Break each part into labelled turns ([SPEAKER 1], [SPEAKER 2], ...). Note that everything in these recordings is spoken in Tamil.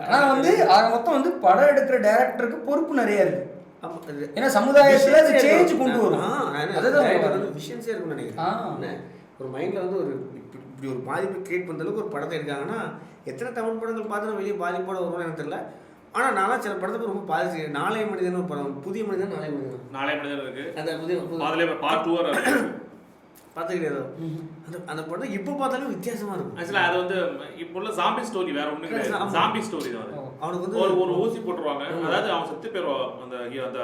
[SPEAKER 1] ஆனா வந்து ஆக மொத்தம் வந்து படம் எடுக்கிற டைரக்டருக்கு பொறுப்பு நிறைய இருக்கு. ஏன்னா சமுதாயத்துல அது சேஞ்ச். கொண்டு வரும். அதுதான்
[SPEAKER 2] விஷயன்ஸே இருக்கும்னு நினைக்கிறேன். ஒரு மைண்ட்ல வந்து ஒரு இப்படி இப்படி ஒரு பாதிப்பு கிரியேட் பண்ற அளவுக்கு ஒரு படத்தை எடுக்காங்கன்னா எத்தனை தமிழ் படங்கள் பார்த்து வெளியே பாதிப்போட வரும்னு எனக்கு தெரியல. ஆனா நான்லாம் சில படத்துக்கு ரொம்ப பாதிச்சு நாளைய மனிதன் ஒரு படம் புதிய மனிதன் நாளைய மனிதன்.
[SPEAKER 3] நாளை மனிதன் இருக்கு.
[SPEAKER 2] அந்த புதிய
[SPEAKER 3] பார்ட் டூ
[SPEAKER 2] பார்த்துக்கிட்டே அந்த அந்த படம் இப்போ பார்த்தாலும் வித்தியாசமா இருக்கும்.
[SPEAKER 3] ஆக்சுவலா அது வந்து இப்போ உள்ள ஜாம்பி ஸ்டோரி வேற ஒண்ணு
[SPEAKER 2] ஆமா.
[SPEAKER 3] கிடையாது. ஜாம்பி ஸ்டோரி தான் அது.
[SPEAKER 2] அவனுக்கு வந்து
[SPEAKER 3] ஒரு ஒரு ஊசி போட்டுருவாங்க. அதாவது அவன் செத்து போயிருவான் அந்த அந்த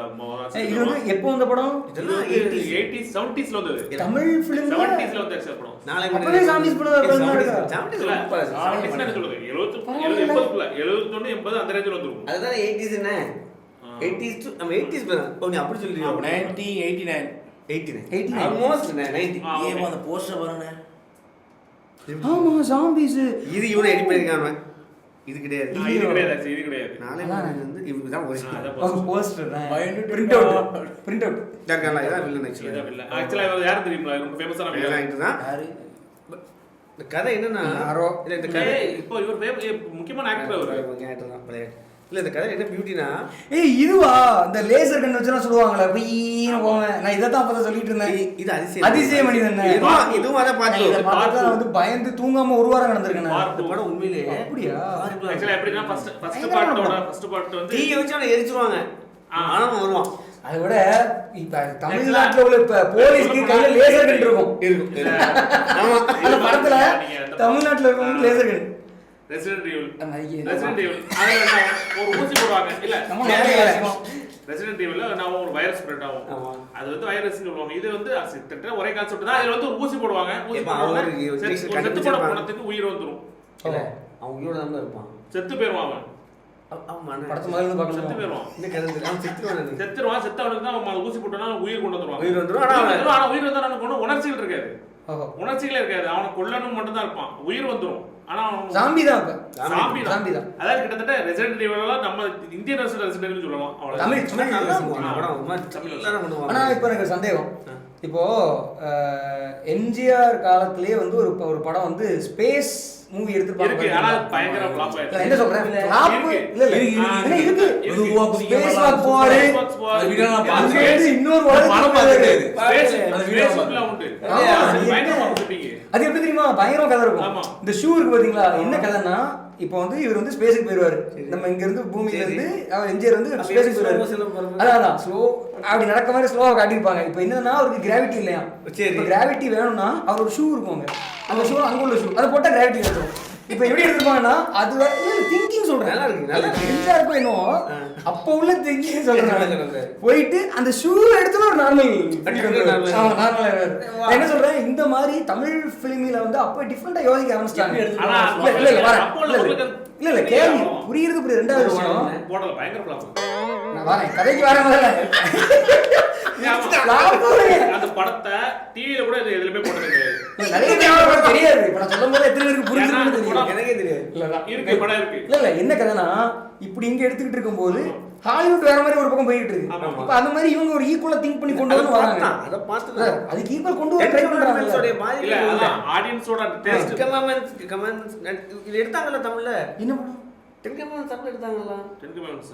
[SPEAKER 1] ஏய், இது வந்து எப்போ வந்த படம்?
[SPEAKER 2] இதெல்லாம்
[SPEAKER 3] எயிட்டிஸ் செவன்டிஸ்ல வந்தது.
[SPEAKER 1] தமிழ்
[SPEAKER 3] செவன்டிஸ்ல வந்து ஆக்சுவல் படம்.
[SPEAKER 2] நாளை
[SPEAKER 1] அப்பவே zombies படம்.
[SPEAKER 3] 70s னா என்ன சொல்லுது? 70
[SPEAKER 1] பரவாயில்ல.
[SPEAKER 3] 80 71 80 அந்த ரேஞ்சில் வந்துருக்கும்
[SPEAKER 2] அதுதான் எயிட்டிஸ் என்ன? எயிட்டிஸ் டு நம்ம எயிட்டிஸ் அப்படி சொல்லிடுறியா
[SPEAKER 4] nineteen eighty nine
[SPEAKER 2] eighty nine
[SPEAKER 1] 89.
[SPEAKER 2] Almost ninety
[SPEAKER 4] அந்த போஸ்டர் பாருங்க.
[SPEAKER 1] ஆமா ஜாம்பிஸ்
[SPEAKER 2] இது இவனை எடிட் பண்ணிருக்காங்க இது கிடையாது.
[SPEAKER 3] இது கிடையாது இது கிடையாது.
[SPEAKER 2] நாளை வந்து ஒரிஜினல்
[SPEAKER 3] அதான் poster.
[SPEAKER 1] Poster print out print out
[SPEAKER 2] இதான் வில்லன்
[SPEAKER 3] இதான்
[SPEAKER 2] ஆக்சுவலா
[SPEAKER 3] வில்லன். Actually, அவர் யாரு தெரியுமா? ரொம்ப ஃபேமஸான வில்லன்.
[SPEAKER 2] தான்.
[SPEAKER 4] யாரு?
[SPEAKER 2] இந்த கதை என்னன்னா இந்த கதை
[SPEAKER 3] இப்போ இவர் முக்கியமான ஆக்டர் அவர்.
[SPEAKER 2] தான். இல்ல இந்த கதை என்ன பியூட்டினா
[SPEAKER 1] ஏய் இதுவா? இந்த லேசர் கன் வச்சுலாம் சொல்லுவாங்களே பீன்னு போவேன். நான் இதை தான் அப்பதான் சொல்லிட்டு இருந்தேன்.
[SPEAKER 2] இது அதிசயம்.
[SPEAKER 1] அதிசய மனிதன்
[SPEAKER 2] இதுவும் அதை பார்த்து
[SPEAKER 1] இதை பார்த்து வந்து பயந்து தூங்காம ஒரு வாரம் கிடந்திருக்கேன் நான்.
[SPEAKER 2] இந்த படம் உண்மையிலேயே
[SPEAKER 1] அப்படியா?
[SPEAKER 3] Actually, எப்படின்னா
[SPEAKER 1] படம்.
[SPEAKER 3] first part வந்து
[SPEAKER 2] தீய வச்சு அவனை எரிச்சிருவாங்க. ஆனா வருவான்.
[SPEAKER 1] அதை விட இப்ப தமிழ்நாட்டுல உள்ள இப்ப போலீஸ்க்கு கையில லேசர் கன் இருக்கும்.
[SPEAKER 2] இருக்கும் ஆமா.
[SPEAKER 1] அந்த படத்துல தமிழ்நாட்டுல இருக்கவங்க லேசர் கன்
[SPEAKER 3] அதுல என்ன, ஒரு ஊசி போடுவாங்க. இல்ல. ரெசிடென்ட் ஈவில்ல நான் ஒரு வைரஸ் ஸ்ப்ரெட் ஆகும். அது வந்து வைரஸ் சொல்லுவாங்க. இது வந்து கிட்டத்தட்ட ஒரே கான்செப்ட் தான். இதுல வந்து ஒரு ஊசி போடுவாங்க. ஊசி போடுவாங்க செத்து-
[SPEAKER 2] கண்டுபிடிச்சிருப்பாங்க.
[SPEAKER 3] பணத்துக்கு உயிர் வந்துரும்.
[SPEAKER 2] இல்ல அவன் உயிரோட தான் இருப்பான்.
[SPEAKER 3] செத்து போயிருவான் அவன்.
[SPEAKER 2] செத்துருவான்
[SPEAKER 3] செத்தவனுக்கு தான் ஊசி போட்டோம்னா உயிர் கொண்டு வந்துருவான்.
[SPEAKER 2] உயிர் வந்துரும், ஆனா
[SPEAKER 3] உயிர் வந்தா உணர்ச்சிகள் இருக்காது. உணர்ச்சிகளே இருக்காது. அவனை கொல்லணும் மட்டும் தான் இருப்பான். உயிர் வந்துரும். ஆனா அவன்
[SPEAKER 1] ஜாம்பி தான் இப்ப
[SPEAKER 3] சாம்பி
[SPEAKER 1] சாம்பி
[SPEAKER 3] தான்
[SPEAKER 1] தான்.
[SPEAKER 3] அதாவது கிட்டத்தட்ட ரெசிடென்ட் ஈவில்லாம் நம்ம இந்தியன் ரெசிடென்ட் சொல்லலாம் அவ்வளவு
[SPEAKER 1] தமிழ்
[SPEAKER 2] தமிழ் நல்லா இருக்கும்.
[SPEAKER 1] தமிழ்
[SPEAKER 2] அந்த படம் ஒரு மாதிரி தமிழ்ல பண்ணுவாங்க.
[SPEAKER 1] ஆனா இப்ப எனக்கு சந்தேகம். இப்போ எம்ஜிஆர் காலத்திலேயே வந்து ஒரு ஒரு படம் வந்து ஸ்பேஸ் மூவி
[SPEAKER 3] ஆனா? பயங்கர ஆயிடுச்சு.
[SPEAKER 1] என்ன சொல்றேன். இல்ல இல்ல.
[SPEAKER 4] இருக்கு. மெதுவா அந்த நான் பார்த்தேன்.
[SPEAKER 1] இருந்து இன்னொரு
[SPEAKER 4] படம் அந்த
[SPEAKER 3] உண்டு.
[SPEAKER 1] ஆமா.
[SPEAKER 3] அது
[SPEAKER 1] எப்படி தெரியுமா? பயங்கரமா கதை இருக்கும். இந்த ஷூ இருக்கு பாத்தீங்களா? என்ன கதைன்னா இப்போ வந்து இவர் வந்து ஸ்பேஸுக்கு போயிருவாரு. நம்ம இங்க இருந்து பூமியில
[SPEAKER 2] சரி.
[SPEAKER 1] இருந்து அவர் எம்ஜிஆர் வந்து ஸ்பேஸுக்கு
[SPEAKER 2] போறது?
[SPEAKER 1] அதான் அதான். ஸ்லோ அப்படி நடக்க மாதிரி ஸ்லோவா காட்டியிருப்பாங்க. இப்போ என்னன்னா அவருக்கு கிராவிட்டி இல்லையா
[SPEAKER 2] சரி.
[SPEAKER 1] கிராவிட்டி வேணும்னா அவர் ஒரு ஷூ இருக்கும் அங்க. அந்த ஷூ அங்க உள்ள ஷூ அதை போட்டா கிராவிட்டி வந்துடும் இப்போ எப்படி எடுத்துருப்பாங்கன்னா அது திங்கிங் சொல்றேன்.
[SPEAKER 2] நல்லா இருக்கு, நல்லா.
[SPEAKER 1] தெரிஞ்சா இருக்கும் என்னவோ அப்போ உள்ள திங்கிங் சொல்றேன். போயிட்டு அந்த ஷூ எடுத்து ஒரு நார்மல் என்ன சொல்றேன்? இந்த மாதிரி தமிழ் பிலிமில வந்து அப்போ டிஃப்ரெண்டா யோசிக்க ஆரம்பிச்சிட்டாங்க. இல்ல இல்ல
[SPEAKER 3] உள்ள
[SPEAKER 1] இல்ல இல்ல. கேள்வி புரியுறது புரியுது. ரெண்டாவது விஷயம்.
[SPEAKER 3] போடல, பயங்கர flop.
[SPEAKER 1] நான் வரேன். கதைக்கு வரேன் முதல்ல.
[SPEAKER 3] அந்த படத்தை டிவியில கூட இது எதுலயுமே போட்டது
[SPEAKER 1] தெரியாது. இப்ப நான் சொல்லும் போது எத்தனை பேருக்கு
[SPEAKER 3] ஏன்னா,
[SPEAKER 1] புரிஞ்சுன்னு தெரியும்.
[SPEAKER 3] படம்
[SPEAKER 2] எனக்கே தெரியாது.
[SPEAKER 1] இல்ல
[SPEAKER 3] இருக்கு படம் இருக்கு.
[SPEAKER 1] இல்ல இல்ல என்ன கதைனா இப்படி இங்க எடுத்துக்கிட்டு இருக்கும்போது ஹாலிவுட் வேற மாதிரி ஒரு பக்கம் போயிட்டு இருக்கு. இப்ப அந்த மாதிரி இவங்க ஒரு ஈக்குவலா திங்க் பண்ணி கொண்டு வந்து வராங்க.
[SPEAKER 2] அதை பார்த்து
[SPEAKER 1] அதுக்கு ஈக்குவல் கொண்டு வர ட்ரை பண்றாங்க
[SPEAKER 2] உடைய
[SPEAKER 3] இல்ல
[SPEAKER 2] பாதிப்பு
[SPEAKER 3] அதான் ஆடியன்ஸோட டேஸ்ட்
[SPEAKER 2] கமெண்ட்ஸ் கமெண்ட்ஸ் இது எடுத்தாங்கல்ல தமிழ்ல?
[SPEAKER 1] என்ன படம்?
[SPEAKER 2] டென் கமெண்ட்ஸ்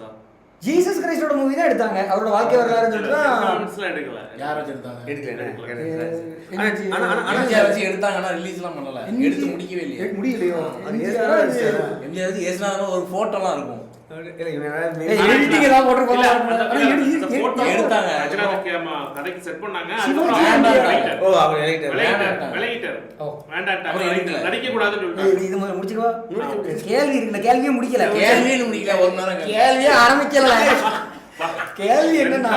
[SPEAKER 1] ஜீசஸ் கிரைஸ்டோட மூவி தான் எடுத்தாங்க. அவரோட வாழ்க்கை வரலாறுன்னு சொல்லிட்டு தான்
[SPEAKER 3] மேம்ஸ்லாம் எடுக்கல.
[SPEAKER 4] யார் வச்சிருந்தாங்க
[SPEAKER 2] எடுக்கல
[SPEAKER 1] என்ன
[SPEAKER 2] ஆனா
[SPEAKER 1] செய்ய-
[SPEAKER 2] ஆனா ஆனா
[SPEAKER 4] எம்ஜிஆர் வச்சு எடுத்தாங்க ஆனா ரிலீஸ்லாம் பண்ணல எடுத்து முடிக்கவே இல்லையே.
[SPEAKER 1] முடியலையோ?
[SPEAKER 2] அது
[SPEAKER 1] எம்ஜிஆர்
[SPEAKER 4] ஒரு போட்டோலாம் இருக்கும்.
[SPEAKER 2] இவன்.
[SPEAKER 1] கேள்வி இருக்கு. நான் கேள்வியே முடிக்கல.
[SPEAKER 4] கேள்வியே முடிக்கல. ஒரு நேரம் கேள்வி.
[SPEAKER 1] கேள்வியே ஆரம்பிக்கல. கேள்வி என்னன்னா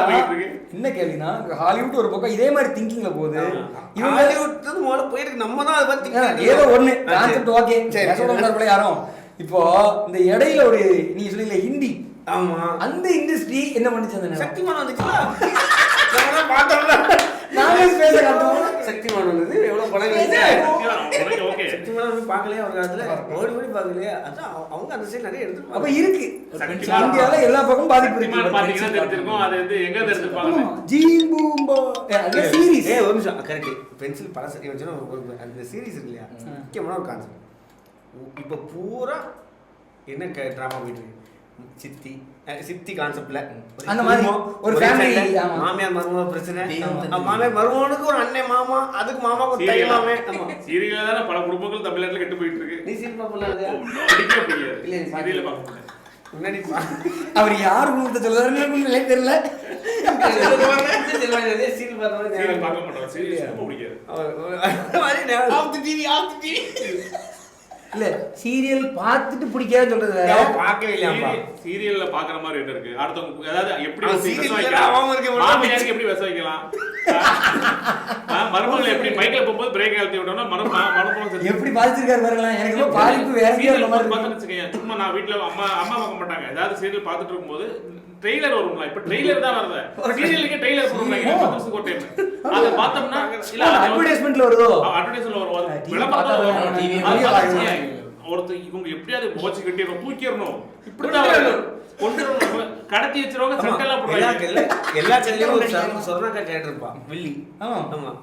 [SPEAKER 3] என்ன போயிட்டு
[SPEAKER 1] கேள்வினா ஹாலிவுட் ஒரு பக்கம் இதே மாதிரி திங்கிங்ல போகுது. இவங்க
[SPEAKER 2] ஹாலிவுட் போயிருக்கு. நம்ம தான் அதை பத்தி
[SPEAKER 1] ஏன், ஏதோ ஒண்ணு. கான்செப்ட் ஓகே
[SPEAKER 2] சரி,
[SPEAKER 1] யாரும் இப்போ இந்த இடையில ஒரு நீங்க சொன்னீங்க ஹிந்தி.
[SPEAKER 2] ஆமா.
[SPEAKER 1] அந்த இண்டஸ்ட்ரி என்ன பண்ணுச்சு அந்த
[SPEAKER 2] சக்திமான்
[SPEAKER 1] நானே பேச காட்டுவோம்
[SPEAKER 2] சக்திமான் வந்தது. எவ்வளவு படம். சக்திமான். வந்து பார்க்கலையே ஒரு காலத்துல? ஓடி ஓடி பார்க்கலையே? அதான் அவ- அவங்க அந்த சைடு நிறைய
[SPEAKER 1] அப்ப
[SPEAKER 2] எடுத்துருப்பாங்க
[SPEAKER 1] இருக்கு. இந்தியால எல்லா பக்கமும் பாதிப்பு இருக்கு.
[SPEAKER 3] அது வந்து எங்க இருந்து எடுத்திருப்பாங்கன்னு.
[SPEAKER 1] ஆமா. ஜீம் பூம்பா ஏ, அது சீரிஸ்
[SPEAKER 2] ஏய் ஒரு நிமிஷம். கரெக்ட். பென்சில் பழச. இவன் சொன்ன ஒரு- ஒரு அந்த சீரிஸ் இருக்கு இல்லையா? முக்கியமான ஒரு கான்செப்ட் இப்போ பூரா என்ன ட்ராமா போயிட்டு சித்தி சித்தி கான்செப்ட்ல
[SPEAKER 1] அந்த மாதிரி ஒரு ஆமா.
[SPEAKER 2] மாமியார் மருமக பிரச்சனை மாமியார் மருமகனுக்கு ஒரு அண்ணன் மாமா அதுக்கு மாமாவுக்கு ஒரு தை மாமே ஆமா
[SPEAKER 3] சீரியல்ல தானே பல குடும்பங்கள் தமிழ்நாட்டுல கெட்டு போயிட்டு இருக்கு
[SPEAKER 2] நீ சினிமா பண்ணல
[SPEAKER 3] முடியாது
[SPEAKER 2] இல்ல,
[SPEAKER 3] சீரியல்ல பார்க்க
[SPEAKER 2] முன்னாடி பா-
[SPEAKER 1] அவர் யார் குடும்பத்தை சொல்லுவாருன்னு தெரியல
[SPEAKER 2] சீரியல்
[SPEAKER 3] சீரியல். பார்க்க மாட்டோம் சீரியல் பிடிக்காது
[SPEAKER 1] இல்ல சீரியல் பார்த்துட்டு பிடிக்காதுன்னு சொல்றது வேற.
[SPEAKER 2] பார்க்கவே
[SPEAKER 3] சீரியல்- சீரியல்ல பாக்குற மாதிரி என்ன இருக்கு. அடுத்தவங்க அதாவது எப்படி
[SPEAKER 2] அவன் இருக்க
[SPEAKER 3] எப்படி வைக்கலாம் ஆ, மருமகளை எப்படி பைக்ல போகும்போது பிரேக் அழுத்தி விட்டோம்னா மருமகளும் செத்து
[SPEAKER 1] எப்படி பாதிச்சிருக்காரு பாருங்களேன். எனக்கு பாதிப்பு வேற
[SPEAKER 3] சும்மா நான் வீட்ல அம்மா அம்மா பார்க்க மாட்டாங்க. ஏதாவது சீரியல் பார்த்துட்டு இருக்கும்போது ட்ரெய்லர் வரும்ல. இப்ப ட்ரெய்லர் தான் வருது. சீரியலுக்கு ட்ரெய்லர் போடுறாங்க ஒரு டைம் அதை பார்த்தோம்னா இல்ல
[SPEAKER 1] advertisement-ல வருதோ?
[SPEAKER 3] அட்வர்டைஸ்மெண்ட்ல வரும். விளம்பரத்துல
[SPEAKER 1] பார்த்தா
[SPEAKER 3] வரும். ஒருத்தர் இவங்க எப்படியாவது போச்சு கட்டிடணும் தூக்கிடணும். இப்படிதான். கொண்டு. கடத்தி வச்சிருவாங்க. சட்டெல்லாம்
[SPEAKER 2] எல்லா
[SPEAKER 3] போடுறாங்க
[SPEAKER 2] எல்லா சொர்ண- சொர்ணாக்கா கேரக்டர் இருப்பா வில்லி.
[SPEAKER 1] ஆமா.
[SPEAKER 2] ஆமா.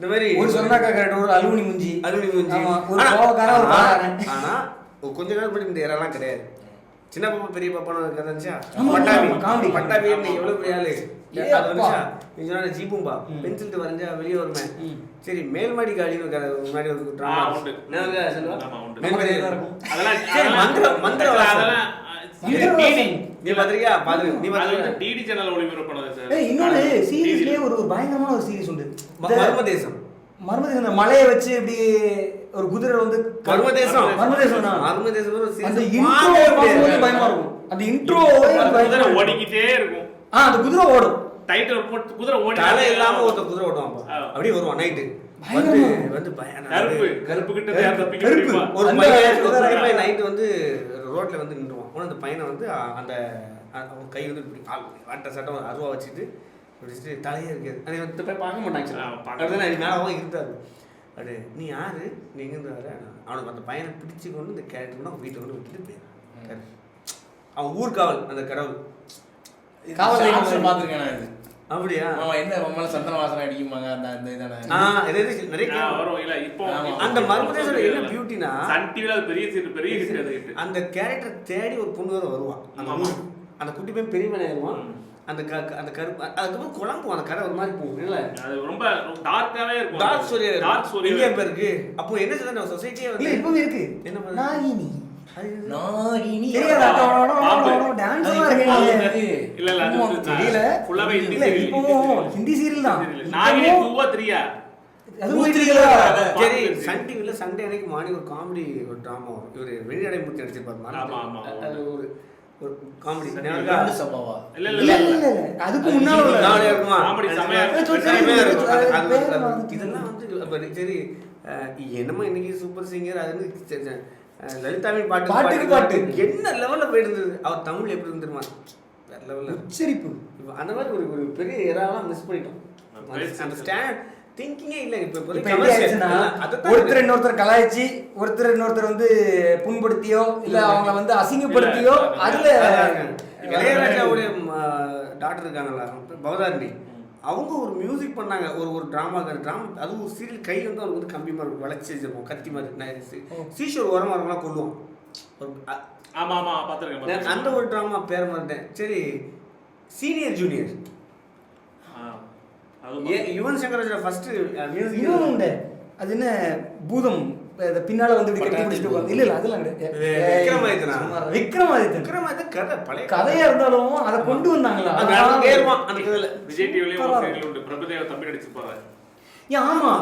[SPEAKER 2] இந்த மாதிரி
[SPEAKER 1] ஒரு சொன்னாக்கா கரெக்ட் ஒரு அலுமினி முஞ்சி.
[SPEAKER 2] அலுமினி மூஞ்சி.
[SPEAKER 1] ஒரு
[SPEAKER 2] ஆனா-
[SPEAKER 1] கோவக்காரன் ஒரு
[SPEAKER 2] ஆனா-
[SPEAKER 1] பாக்காரன்
[SPEAKER 2] ஆனா ஒரு கொஞ்ச நாள் முன்னாடி இந்த ஏரெல்லாம் கிடையாது. சின்ன பாப்பா பெரிய பாப்பான்னு கதை இருந்துச்சா?
[SPEAKER 1] ஆமா,
[SPEAKER 2] பட்டாபி.
[SPEAKER 1] comedy.
[SPEAKER 2] பட்டாபி எவ்வளவு பெரிய ஆளு? ஜீபும்பா. பென்சில் வரைஞ்சா வெளியே வருமே. சரி மேல்மாடி காலின்னு முன்னாடி ஒரு நீ பாத்திருக்கியா நீ பாத்திருக்கியா
[SPEAKER 3] டிடி சேனல் சார்.
[SPEAKER 1] ஏய் இன்னொரு சீரிஸ்லயே. ஒரு ஒரு பயங்கரமான ஒரு சீரிஸ் உண்டு. மர்மதேசம். மலையை வச்சு இப்படி ஒரு குதிரை வந்து மர்மதேசம். தான்.
[SPEAKER 2] ஒரு
[SPEAKER 1] அந்த இன்ட்ரோ
[SPEAKER 2] முடியாது.
[SPEAKER 1] பார்க்கும்போது பயமா இருக்கும். அந்த இன்ட்ரோ
[SPEAKER 3] குதிரை ஓடிக்கிட்டே இருக்கும்.
[SPEAKER 1] ஆ அந்த குதிரை ஓடும்.
[SPEAKER 3] டைட்டில் போட்டு குதிரை ஓடி
[SPEAKER 2] தலை இல்லாம ஒருத்த குதிரை ஓட்டுவான்
[SPEAKER 3] ஆ.
[SPEAKER 2] அப்படியே வருவான் நைட்டு வந்து. வந்து பயணம்
[SPEAKER 3] கருப்பு. கருப்பு. கிட்ட?
[SPEAKER 2] ஒரு நைட்டு வந்து ரோட்ல வந்து நின்றுவான் உடனே அந்த பையனை வந்து அந்த அவன் கை வந்து இப்படி கால் வாட்ட சட்டம் அருவா வச்சுட்டு வச்சுட்டு தலையே இருக்காது. அதை வந்து போய் பார்க்க மாட்டாங்க நான் மேலே அவன் இருந்தாரு. அப்படியே நீ யாரு? நீ எங்கேருந்து வர? அவனுக்கு அந்த பையனை பிடிச்சு கொண்டு இந்த கேரக்டர் வீட்டை வந்து விட்டுட்டு போயிரு. அவன் ஊர்காவல் அந்த கடவுள்.
[SPEAKER 1] காவல்.
[SPEAKER 4] பார்த்துருக்கேன் நான் இது?
[SPEAKER 2] அப்படியா?
[SPEAKER 4] ஆமா என்ன உண்மையில சந்தன வாசனை அடிக்குமாங்க அந்த அந்த இதானே?
[SPEAKER 2] ஆ இது இது நிறைய
[SPEAKER 3] வரும். இல்ல இப்போ
[SPEAKER 4] ஆமா.
[SPEAKER 3] இப்போ
[SPEAKER 2] அந்த மர்மதேசம்
[SPEAKER 3] இப்போ
[SPEAKER 2] என்ன பியூட்டினா
[SPEAKER 3] சன் டிவில அது பெரிய சீட்டு பெரிய ஹிட்.
[SPEAKER 2] அந்த கேரக்டர் தேடி ஒரு பொண்ணு வேற வருவான் அந்த குட்டி பையன் பெரிய பையன் ஆயிடுவான். அந்த க அந்த கருப்பு அதுக்கப்புறம் குழம்பும் அந்த கரை ஒரு மாதிரி போகும் இல்ல?
[SPEAKER 3] அது ரொம்ப டார்க்காவே இருக்கும்.
[SPEAKER 2] டார்க் ஸ்டோரி
[SPEAKER 3] டார்க் ஸ்டோரி
[SPEAKER 2] இங்கே இப்ப இருக்கு அப்போ என்ன சொல்ல நம்ம சொசைட்டியே வந்து
[SPEAKER 1] இருக்கு.
[SPEAKER 2] என்ன?
[SPEAKER 1] நாகினி.
[SPEAKER 3] ஹிந்தி
[SPEAKER 1] சீரியல் தான்.
[SPEAKER 2] சன் டிவில சண்டே அன்னைக்கு மார்னிங் ஒரு காமெடி ஒரு ட்ராமா இவரு வெளிநடை மூர்த்தி நடிச்சிருப்பாரு ஒரு ஒரு காமெடி
[SPEAKER 4] சபாவா?
[SPEAKER 3] இல்ல
[SPEAKER 1] இல்ல
[SPEAKER 3] இல்ல
[SPEAKER 1] அதுக்கு முன்னால.
[SPEAKER 2] இதெல்லாம் வந்து சரி என்னமோ இன்னைக்கு சூப்பர் சிங்கர் அது லலிதாவின் பாட்டு
[SPEAKER 1] பாட்டுக்கு பாட்டு.
[SPEAKER 2] என்ன லெவல்ல போயிட்டு இருந்தது அவர் தமிழ் எப்படி இருந்துருமா வேற லெவல்ல
[SPEAKER 1] உச்சரிப்பு.
[SPEAKER 2] அந்த மாதிரி ஒரு ஒரு பெரிய இறாலாம் மிஸ் பண்ணிட்டோம். அந்த ஸ்டாண்ட் திங்கிங்கே இல்லை. இப்போ
[SPEAKER 1] ஒருத்தர் இன்னொருத்தர் கலாய்ச்சி ஒருத்தர் இன்னொருத்தர் வந்து புண்படுத்தியோ இல்ல அவங்கள வந்து அசிங்கப்படுத்தியோ அதுல.
[SPEAKER 2] இளையராஜாவுடைய டாக்டர் இருக்காங்கல்ல பவதாரணி அவங்க ஒரு மியூசிக் பண்ணாங்க. ஒரு ஒரு ட்ராமா ட்ராமா அது ஒரு சீரியல் கை வந்து அவருக்கு வந்து கம்பி மாதிரி வளைச்சி வச்சிருப்போம் கத்தி மாதிரி. நான் சீஷோர் இருக்கலாம் கொள்ளுவோம் ஒரு அ-
[SPEAKER 3] ஆமா ஆமா பாத்துருக்கேன்
[SPEAKER 2] நான்
[SPEAKER 3] பாத்துருக்கேன்.
[SPEAKER 2] அந்த ஒரு ட்ராமா பேர் மாட்டேன் சரி senior junior Yuvan Shankar Raja first music
[SPEAKER 1] அது என்ன பூதம்? பின்னால வந்து கட்டி பிடிச்சிட்டு உட்கார்ந்து- இல்ல இல்ல அதெல்லாம் கிடையாது.
[SPEAKER 2] விக்ரமாதித்தனா?
[SPEAKER 1] விக்ரமாதித்தன்.
[SPEAKER 2] கதை பழைய
[SPEAKER 1] கதையா இருந்தாலும் அதை கொண்டு வந்தாங்களா?
[SPEAKER 3] விஜய் டிவிலயும் ஒரு
[SPEAKER 1] பரவாயில்ல.
[SPEAKER 3] சீரியல் உண்டு. பிரபுதேவா தம்பி நடிச்சிருப்பாரு
[SPEAKER 1] ஏன் ஆமா.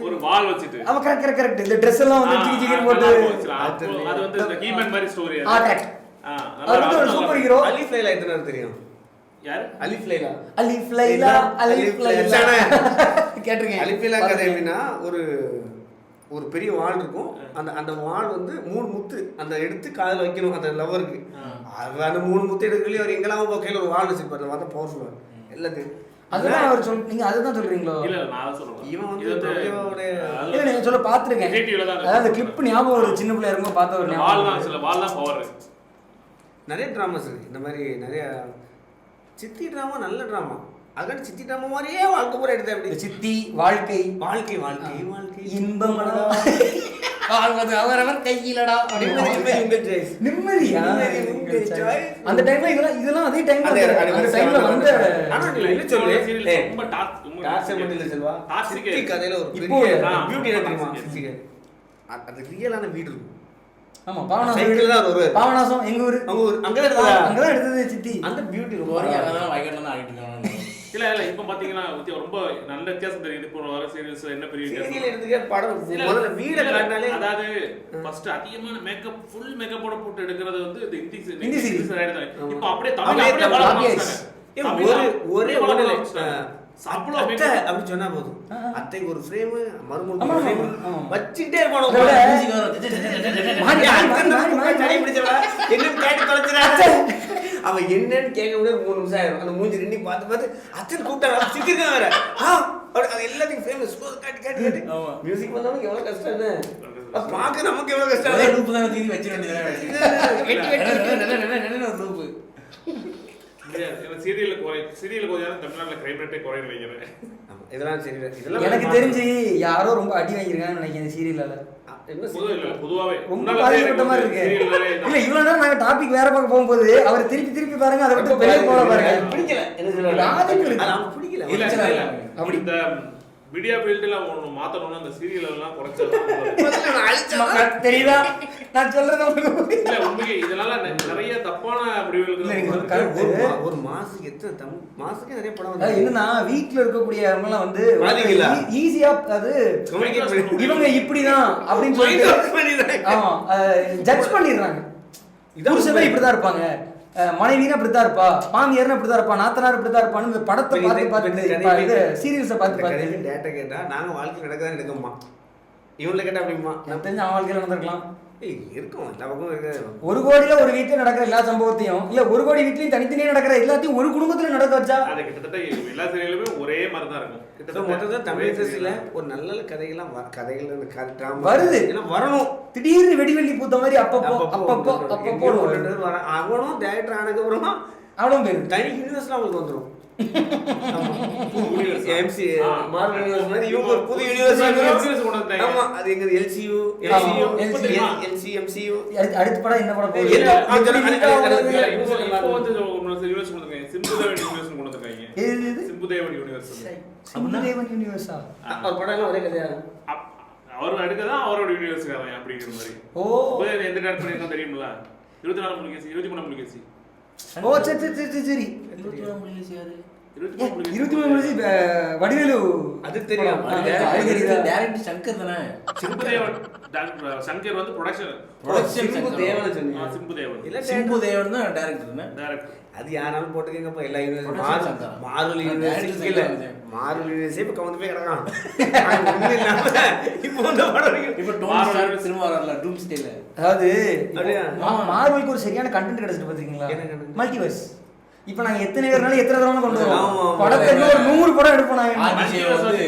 [SPEAKER 3] ஒரு வால் வச்சுட்டு.
[SPEAKER 1] அவ கரெக்ட் கரெக்ட் கரெக்ட் இந்த ட்ரெஸ் எல்லாம் வந்து ஜிகி ஜிகின்னு போட்டு.
[SPEAKER 2] அது
[SPEAKER 3] வந்து இந்த ஹீமன் மாதிரி ஸ்டோரி
[SPEAKER 1] ஆ கரெக்ட்
[SPEAKER 3] அது
[SPEAKER 1] வந்து ஒரு சூப்பர் ஹீரோ
[SPEAKER 2] அலிஃப் லைலா எத்தனை தெரியும்?
[SPEAKER 3] யாரு?
[SPEAKER 2] அலிஃப் லைலா.
[SPEAKER 1] அலிஃப் லைலா அலிஃப் லைலா? கேட்டிருக்கேன்.
[SPEAKER 2] அலிஃப் லைலா கதை எப்படின்னா ஒரு ஒரு பெரிய வால் இருக்கும். அந்த அந்த வால் வந்து மூணு முத்து. அந்த எடுத்து காதில் வைக்கணும் அந்த லவருக்கு அது அந்த மூணு முத்து எடுக்கலையே அவர் எங்கெல்லாம் கையில் ஒரு வால் வச்சிருப்பாரு வந்து பவர்ஃபுல் எல்லாத்தையும்.
[SPEAKER 1] அதுதான் அவர் சொல் நீங்க அதுதான் சொல்றீங்களோ?
[SPEAKER 3] இல்ல இல்ல, நான் சொல்றேன்
[SPEAKER 2] இவன் வந்து
[SPEAKER 1] இல்ல நீங்க சொல்ல பாத்துருக்கேன்.
[SPEAKER 3] விஜய் டிவில தான்
[SPEAKER 1] அதாவது கிளிப் ஞாபகம் வருது. சின்ன பிள்ளையா இருக்கும்போது பார்த்த ஒரு ஞாபகம்
[SPEAKER 3] தான் சில வால் தான் பவர்
[SPEAKER 2] நிறைய ட்ராமாஸ் இருக்கு இந்த மாதிரி நிறைய சித்தி ட்ராமா நல்ல ட்ராமா அதுக்காண்டி சித்தி ட்ராமா மாதிரியே வாழ்க்கை பூரா எடுத்தேன்
[SPEAKER 1] சித்தி வாழ்க்கை.
[SPEAKER 2] வாழ்க்கை வாழ்க்கை வாழ்க்கை.
[SPEAKER 1] இன்பமடா.
[SPEAKER 4] வாழ்வது அவரவர் கையிலடா
[SPEAKER 2] choice.
[SPEAKER 1] நிம்மதியா. அந்த டைம்ல இதெல்லாம் இதெல்லாம் அதே டைம்ல
[SPEAKER 2] அதே-
[SPEAKER 1] அந்த டைம்ல வந்து
[SPEAKER 2] ஆனா சொல்லு?
[SPEAKER 3] ரொம்ப டார்க்
[SPEAKER 2] டார்ச்சர் மட்டும் இல்ல செல்வா. கதையில ஒரு பெரிய என்ன தெரியுமா? அது ரியலான வீடு இருக்கும்.
[SPEAKER 1] ஆமா பாவனாசம்
[SPEAKER 2] தான்
[SPEAKER 1] எங்க ஊரு?
[SPEAKER 2] அவங்க ஒரு- அங்கதான் இருக்குதா?
[SPEAKER 1] அங்கதான் எடுத்தது சித்தி.
[SPEAKER 2] அந்த பியூட்டி ரொம்ப
[SPEAKER 4] அதான் தான் ஆடிட்டு இருக்காங்க.
[SPEAKER 3] இல்ல இல்ல இப்ப பாத்தீங்கன்னா ரொம்ப நல்ல வித்தியாசம் தெரியுது இப்போ வர சீரியல்ஸ் என்ன பெரிய
[SPEAKER 2] படம் முதல்ல வீடை காட்டினாலே
[SPEAKER 3] அதாவது ஃபர்ஸ்ட் அதிகமான மேக்கப் ஃபுல் மேக்கப்போட போட்டு எடுக்கிறது வந்து இந்த ஹிந்தி.
[SPEAKER 2] ஆமா.
[SPEAKER 3] இப்போ அப்படியே தமிழ்
[SPEAKER 2] அப்படியே
[SPEAKER 3] அப்படியே
[SPEAKER 2] தமிழ்
[SPEAKER 3] வளர
[SPEAKER 1] obvious.
[SPEAKER 3] ஆரம்பிச்சிட்டாங்க.
[SPEAKER 2] ஏய்,
[SPEAKER 3] தமிழ்
[SPEAKER 2] ஒரு ஒரே அத்தை. அப்படி சொன்னா போதும். அத்தைக்கு ஒரு. வச்சுக்கிட்டே இருப்பானு.
[SPEAKER 1] மாறி, மாறி,
[SPEAKER 2] அத்தை
[SPEAKER 1] மாறி, மாறி, மாறி.
[SPEAKER 2] அவன் என்னன்னு கேட்க முடியாது மூணு நிமிஷம் ஆயிரும். அந்த மூஞ்சி ரெண்டி பார்த்து பார்த்து அத்தனை கூப்பிட்டாங்க. சிக்கிருக்கேன் வேற. ஆ அப்படி அது எல்லாத்தையும் ஃபேமஸ் காட்டி காட்டி காட்டி.
[SPEAKER 4] ஆமா.
[SPEAKER 2] மியூசிக் வந்தவனுக்கு எவ்வளவு கஷ்டம் பார்க்க நமக்கு எவ்வளவு கஷ்டம்?
[SPEAKER 4] loop தானே தூக்கி வச்சிட.
[SPEAKER 3] முடியாது. ஏன்னா serial குறை சீரியல் கொஞ்சம் தமிழ்நாட்டுல கிரைம் ரேட்டே
[SPEAKER 2] இதெல்லாம் சரி இதெல்லாம்
[SPEAKER 1] எனக்கு. தெரிஞ்சு யாரோ ரொம்ப அடி வாங்கியிருக்காங்கன்னு நினைக்கிறேன் சீரியல்ல ரொம்ப பாதிக்கப்பட்ட மாதிரி இருக்கு. இல்ல இவ்வளவு நேரம் நாங்க டாபிக் வேற பக்கம் போகும்போது அவர் திருப்பி திருப்பி பாருங்க அதை விட்டு வெளியே போக பாருங்க.
[SPEAKER 2] பிடிக்கல. பிடிக்கல.
[SPEAKER 3] அப்படி. இந்த மீடியா ஃபீல்டுல ஒண்ணு மாத்தணும்னா அந்த சீரியல் எல்லாம் குறைச்சா
[SPEAKER 1] தெரியுதா? நான் சொல்றது
[SPEAKER 3] உண்மைக்கு இதனால நிறைய தப்பான முடிவுகளுக்கு
[SPEAKER 1] இல்ல, நீங்க
[SPEAKER 3] தான்
[SPEAKER 1] சொல்றது correct.
[SPEAKER 2] ஒரு மா- ஒரு மாசத்துக்கு எத்தனை தமிழ் மாசத்துக்கு நிறைய படம்
[SPEAKER 1] அதாவது
[SPEAKER 2] வருது.
[SPEAKER 1] என்னன்னா வீட்ல இருக்கக்கூடிய எல்லாம் வந்து? ஈஸியா அது இவங்க இப்படிதான் அப்படின்னு. ஆமா ஜட்ஜ் பண்ணிடுறாங்க புருஷனே. இப்படிதான் இருப்பாங்க மனைவினா இப்படித்தான் இருப்பா மாமியார்னா இப்படிதான் இருப்பா நாத்தனார் இப்படிதான் இருப்பான்னு இந்த படத்தை பார்த்து பார்த்து சீரியல்ஸை பார்த்து பார்த்து
[SPEAKER 2] data கேட்டா நாங்க வாழ்க்கையில் நடக்கதான் எடுக்கமா இவன்ல கேட்டா அப்படிமா
[SPEAKER 1] எனக்கு தெரிஞ்ச அவன் வாழ்க்கையில நடந்திருக்கலாம்
[SPEAKER 2] இருக்கும் எல்லா பக்கமும் இருக்கு
[SPEAKER 1] ஒரு கோடியில ஒரு வீட்டுல நடக்கிற எல்லா சம்பவத்தையும் இல்ல ஒரு கோடி வீட்லயும் தனித்தனியா நடக்கிற எல்லாத்தையும் ஒரு குடும்பத்துல நடக்க வச்சா?
[SPEAKER 3] அது கிட்டத்தட்ட எல்லா சீரியலுமே ஒரே மாதிரி தான் இருக்கும் கிட்டத்தட்ட
[SPEAKER 2] மொத்தத்துல தமிழ்
[SPEAKER 3] ஒரே
[SPEAKER 2] இண்டஸ்ட்ரியில. ஒரு நல்ல நல்ல கதைகள்லாம் கதைகள் drama
[SPEAKER 1] வருது.
[SPEAKER 2] ஏன்னா வரணும்.
[SPEAKER 1] திடீர்னு வெடிவெள்ளி பூத்த மாதிரி அப்பப்போ அப்பப்போ அப்பப்போ
[SPEAKER 2] அவனும் டேரக்டர் ஆனதுக்கு அப்புறமா
[SPEAKER 1] அவ்வளவு பேரு
[SPEAKER 2] தனி யூனிவர்ஸ்ல அவங்களுக்கு வந்துரும்.
[SPEAKER 1] அடுத்த- படம் என்ன படம்
[SPEAKER 3] சிம்புதேவன் யூனிவர்ஸ்? சிம்புதேவன் யூனிவர்ஸ்
[SPEAKER 2] அவர் படம் எல்லாம் ஒரே கதையா?
[SPEAKER 3] அவர் அவரோட யூனிவர்ஸ் அப்படிங்கிற மாதிரி.
[SPEAKER 1] ஓ.
[SPEAKER 3] எந்த டேரக்ட் பண்ணிருக்கோம் தெரியுமில்ல இருபத்தி நாலு புலிகேசி இருபத்தி மூணு புலிகேசி
[SPEAKER 1] ஓ சரி சரி சரி, சரி சரி.
[SPEAKER 4] இருபத்தி ஒண்ணாம் புலிகேசி யாரு?
[SPEAKER 3] இருபத்தி மூணு
[SPEAKER 1] வருஷம் வடிவேலு.
[SPEAKER 2] அது தெரியும்.
[SPEAKER 4] Direct சங்கர் தானே?
[SPEAKER 3] சிம்புதேவன் டாக்டர் சங்கர் வந்து ப்ரொடக்ஷன்
[SPEAKER 4] Production
[SPEAKER 2] சிம்பு. தேவனை சொன்னீங்க.
[SPEAKER 3] சிம்புதேவன்.
[SPEAKER 2] இல்ல,
[SPEAKER 4] சிம்பு தேவன் தான் டேரக்டர்
[SPEAKER 3] டேரக்ட்
[SPEAKER 2] அது யாராலும் போட்டுக்கங்கப்பா எல்லா
[SPEAKER 4] ஆ,
[SPEAKER 2] யூனிவர்ஸ்
[SPEAKER 4] director
[SPEAKER 2] இல்ல. மார்வல் யூனிவர்ஸே இப்ப கவுந்து போய் கிடக்கான். இப்போ இந்த படம்.
[SPEAKER 4] இப்ப டோனி ஸ்டார்க் சினிமா வரல டூம் ஸ்டைல
[SPEAKER 1] அதாவது
[SPEAKER 2] அப்படியா?
[SPEAKER 1] மா- மார்வலுக்கு ஒரு சரியான கண்டென்ட் கிடைச்சிட்டு பாத்தீங்களா? மல்டிவர்ஸ் இப்போ நாங்க எத்தனை பேர்னாலும் எத்தனை தடவை கொண்டு வருவோம்?
[SPEAKER 2] ஆமா.
[SPEAKER 1] படத்தை இன்னும் ஒரு நூறு படம் எடுப்போம் நாங்க. ஒரு.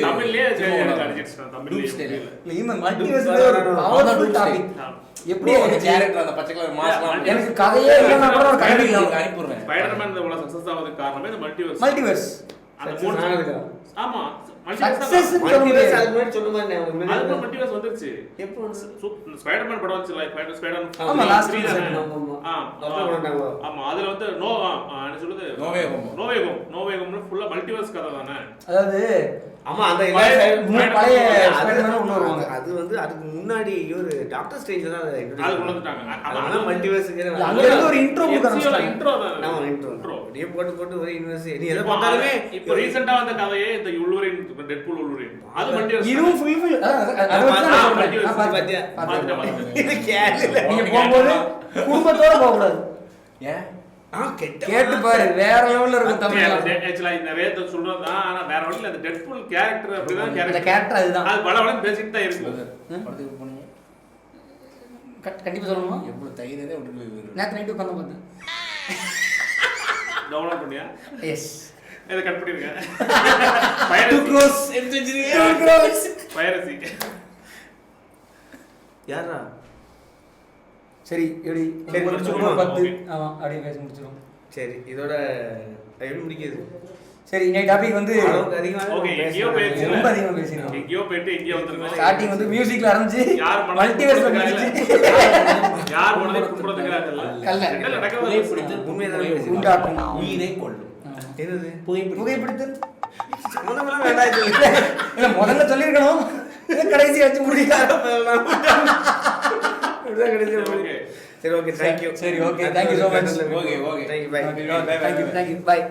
[SPEAKER 1] எப்படி
[SPEAKER 4] அந்த
[SPEAKER 1] ஆயிடுச்சு?
[SPEAKER 4] கேரக்டர் அந்த பச்சை கலர் மாஸ்க்
[SPEAKER 1] எனக்கு கதையே இல்லைன்னா கூட ஒரு கதை இல்லை.
[SPEAKER 4] அனுப்பிடுறேன்
[SPEAKER 3] ஸ்பைடர்மேன் இந்த இவ்வளவு சக்சஸ் ஆவதுக்கு காரணமே இந்த மல்டிவர்ஸ்
[SPEAKER 1] மல்டிவர்ஸ்
[SPEAKER 3] அந்த மூணு? ஆமா. மல்டிவர்ஸ்.
[SPEAKER 2] அதுக்கு முன்னாடி சொன்ன மாதிரி நான்
[SPEAKER 3] மல்டிவர்ஸ் வந்துருச்சு.
[SPEAKER 2] எப்போ
[SPEAKER 3] ஸ்பைடர்மேன் படம் வந்துச்சுல ஸ்பைடர் ஸ்பைடர்மேன்
[SPEAKER 1] ஆமா,
[SPEAKER 3] அதுல வந்து நோ சொல்லுது
[SPEAKER 4] நோவேகம்.
[SPEAKER 3] நோவேகம். நோவேகம்னு ஃபுல்லா மல்டிவர்ஸ் கதை தானே.
[SPEAKER 1] அதாவது
[SPEAKER 2] ஆமா அந்த
[SPEAKER 3] பழைய-
[SPEAKER 1] வருவாங்க.
[SPEAKER 2] அது வந்து அதுக்கு முன்னாடி இவரு டாக்டர் ஸ்ட்ரேஞ்ச் தான் அதை
[SPEAKER 3] கொண்டு. வந்துட்டாங்க.
[SPEAKER 2] multiverse-க்கு
[SPEAKER 1] இல்ல, அங்க ஒரு ஆரம்பிச்சிட்டாங்க.
[SPEAKER 3] இன்ட்ரோ தான். இன்ட்ரோ
[SPEAKER 2] அப்படியே போட்டு போட்டு ஒரே universe. நீ எதை பார்த்தாலுமே
[SPEAKER 3] இப்போ ரீசெண்டா வந்த கதையே இந்த உள்வரின் டெட்பூல் உள்வரின் அது மல்டிவர்ஸ்
[SPEAKER 1] இதுவும் அதை.
[SPEAKER 2] பாத்தியா? இது.
[SPEAKER 1] நீங்க போகும்போது குடும்பத்தோட போகக்கூடாது.
[SPEAKER 4] ஏன்
[SPEAKER 2] கெட்ட
[SPEAKER 1] கேட்டு பாரு வேற லெவல்ல இருக்கும் தமிழ்ல.
[SPEAKER 3] ஆக்சுவலா நிறைய பேர் சொல்றது தான். ஆனா வேற வழியில அந்த டெட்பூல் கேரக்டர் அப்படிதான் கேரக்டர்
[SPEAKER 1] கேரக்டர் அதுதான்.
[SPEAKER 3] அது பல வளம் பேசிட்டு தான் இருக்கு.
[SPEAKER 1] கண்டிப்பா சொல்லணுமா?
[SPEAKER 4] எவ்வளவு தைரியதே விட்டுட்டு போய்.
[SPEAKER 1] நேற்று நைட்டு உட்காந்து பார்த்தேன்
[SPEAKER 3] டவுன்லோட் பண்ணியா?
[SPEAKER 1] எஸ்
[SPEAKER 3] இதை கட் பண்ணிருங்க
[SPEAKER 4] எடுத்து வச்சிருக்கீங்க.
[SPEAKER 3] பைரசி
[SPEAKER 2] யாரா
[SPEAKER 1] சரி எப்படி?
[SPEAKER 2] முடிச்சுக்கோமா?
[SPEAKER 1] பத்து.
[SPEAKER 3] Okay.
[SPEAKER 1] ஆமா அப்படியே பேசி முடிச்சிடும்
[SPEAKER 2] சரி இதோட எப்படி முடிக்கிறது
[SPEAKER 1] சரி இன்னைக்கு டாபிக் வந்து
[SPEAKER 3] ஓகே
[SPEAKER 1] ரொம்ப அதிகமா பேசினோம்.
[SPEAKER 3] எங்கேயோ போயிட்டு எங்கேயோ வந்திருக்கோம்.
[SPEAKER 1] ஸ்டார்டிங் வந்து மியூசிக்ல ஆரம்பிச்சு
[SPEAKER 3] யார் யார் மனதை
[SPEAKER 1] கல்ல.
[SPEAKER 3] நடக்கிறது
[SPEAKER 1] உண்டாக்கும்.
[SPEAKER 4] உயிரை கொள்ளும்
[SPEAKER 2] என்னது? சம்மந்தமெல்லாம் வேண்டாம்.
[SPEAKER 1] இல்ல முதல்ல சொல்லிருக்கணும் கடைசி வச்சு.
[SPEAKER 3] ஓகே.
[SPEAKER 2] சரி ஓகே. தேங்க்யூ
[SPEAKER 1] சரி, thank you so much.
[SPEAKER 4] Okay, okay.
[SPEAKER 2] Thank you bye
[SPEAKER 1] thank you thank you bye